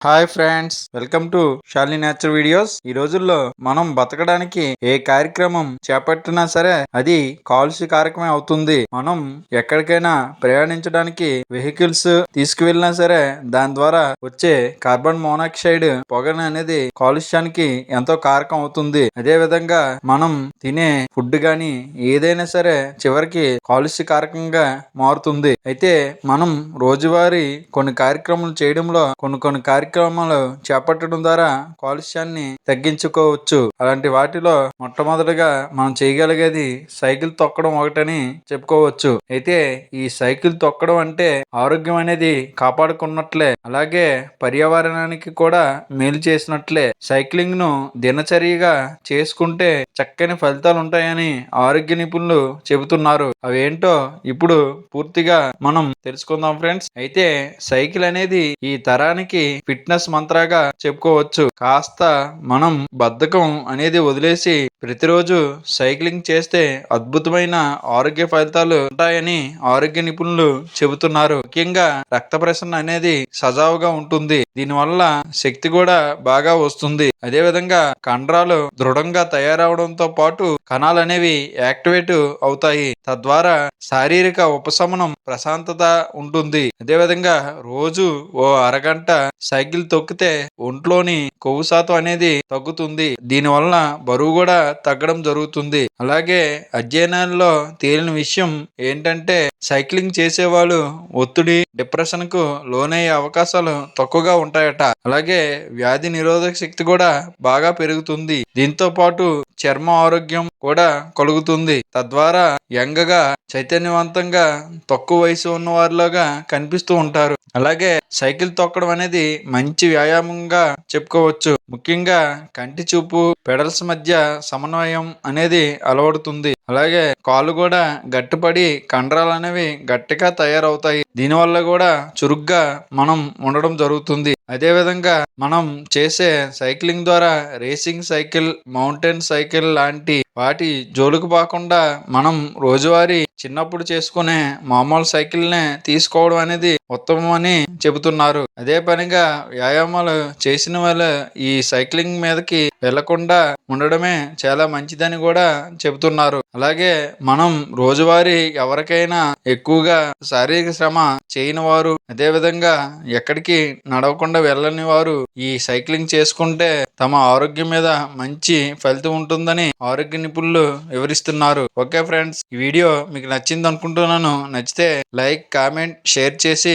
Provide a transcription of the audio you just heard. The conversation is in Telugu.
Hi friends welcome to Shali nature videos ఈ రోజుల్లో మనం బతకడానికి ఏ కార్యక్రమం చేపట్టినా సరే అది కాలుష్య కారకమే అవుతుంది. మనం ఎక్కడికైనా ప్రయాణించడానికి వెహికల్స్ తీసుకువెళ్ళినా సరే దాని ద్వారా వచ్చే కార్బన్ మోనాక్సైడ్ పొగన అనేది కాలుష్యానికి ఎంతో కారకం అవుతుంది. అదే విధంగా మనం తినే ఫుడ్ గాని ఏదైనా సరే చివరికి కాలుష్య కారకంగా మారుతుంది. అయితే మనం రోజువారీ కొన్ని కార్యక్రమాలు చేయడంలో కొన్ని కొన్ని కార్యక్రమాలు చేపట్టడం ద్వారా కాలుష్యాన్ని తగ్గించుకోవచ్చు. అలాంటి వాటిలో మొట్టమొదటిగా మనం చేయగలిగేది సైకిల్ తొక్కడం ఒకటని చెప్పుకోవచ్చు. అయితే ఈ సైకిల్ తొక్కడం అంటే ఆరోగ్యం అనేది కాపాడుకున్నట్లే అలాగే పర్యావరణానికి కూడా మేలు చేసినట్లే. సైక్లింగ్ను దినచర్యగా చేసుకుంటే చక్కని ఫలితాలు ఉంటాయని ఆరోగ్య నిపుణులు చెబుతున్నారు. అవేంటో ఇప్పుడు పూర్తిగా మనం తెలుసుకుందాం ఫ్రెండ్స్. అయితే సైకిల్ అనేది ఈ తరానికి ఫిట్నెస్ మంత్రాగా చెప్పుకోవచ్చు. కాస్త మనం బద్ధకం అనేది వదిలేసి ప్రతిరోజు సైక్లింగ్ చేస్తే అద్భుతమైన ఆరోగ్య ఫలితాలు ఉంటాయని ఆరోగ్య నిపుణులు చెబుతున్నారు. ముఖ్యంగా రక్త ప్రసరణ అనేది సజావుగా ఉంటుంది. దీనివల్ల శక్తి కూడా బాగా వస్తుంది. అదే విధంగా కండరాలు దృఢంగా తయారవడంతో పాటు కణాలు అనేవి యాక్టివేట్ అవుతాయి. తద్వారా శారీరక ఉపశమనం ప్రశాంతత ఉంటుంది. అదే విధంగా రోజు ఓ అరగంట సైకిల్ తొక్కితే ఒంట్లోని కొవ్వు శాతం అనేది తగ్గుతుంది. దీనివల్ల బరువు కూడా తగ్గడం జరుగుతుంది. అలాగే అధ్యయనాల్లో తేలిన విషయం ఏంటంటే సైక్లింగ్ చేసేవాళ్ళు ఒత్తిడి డిప్రెషన్కు లోనయ్యే అవకాశాలు తక్కువగా ఉంటాయట. అలాగే వ్యాధి నిరోధక శక్తి కూడా బాగా పెరుగుతుంది. దీంతో పాటు చర్మ ఆరోగ్యం కూడా కలుగుతుంది. తద్వారా యంగగా చైతన్యవంతంగా తక్కువ వయసు ఉన్న వారిలాగా కనిపిస్తూ ఉంటారు. అలాగే సైకిల్ తొక్కడం అనేది మంచి వ్యాయామంగా చెప్పుకోవచ్చు. ముఖ్యంగా కంటి చూపు పెడల్స్ మధ్య సమన్వయం అనేది అలవడుతుంది. అలాగే కాళ్ళు కూడా గట్టిపడి కండరాలు అనేవి గట్టిగా తయారవుతాయి. దీనివల్ల కూడా చురుగ్గా మనం ఉండడం జరుగుతుంది. అదే విధంగా మనం చేసే సైక్లింగ్ ద్వారా రేసింగ్ సైకిల్ మౌంటైన్ సైకిల్ లాంటి వాటి జోలుకు పోకుండా మనం రోజువారీ చిన్నప్పుడు చేసుకునే మామూలు సైకిల్నే తీసుకోవడం అనేది ఉత్తమం అని చెబుతున్నారు. అదే పనిగా వ్యాయామాలు చేసిన వాళ్ళు ఈ సైక్లింగ్ మీదకి వెళ్ళకుండా ఉండడమే చాలా మంచిదని కూడా చెబుతున్నారు. అలాగే మనం రోజువారీ ఎవరికైనా ఎక్కువగా శారీరక శ్రమ చేయని వారు అదే విధంగా ఎక్కడికి నడవకుండా వెళ్ళని వారు ఈ సైక్లింగ్ చేసుకుంటే తమ ఆరోగ్యం మీద మంచి ఫలితం ఉంటుందని ఆరోగ్య నిపుణులు వివరిస్తున్నారు. ఓకే ఫ్రెండ్స్ ఈ వీడియో మీకు నచ్చింది అనుకుంటున్నాను నచ్చితే లైక్ కామెంట్ షేర్ చేసి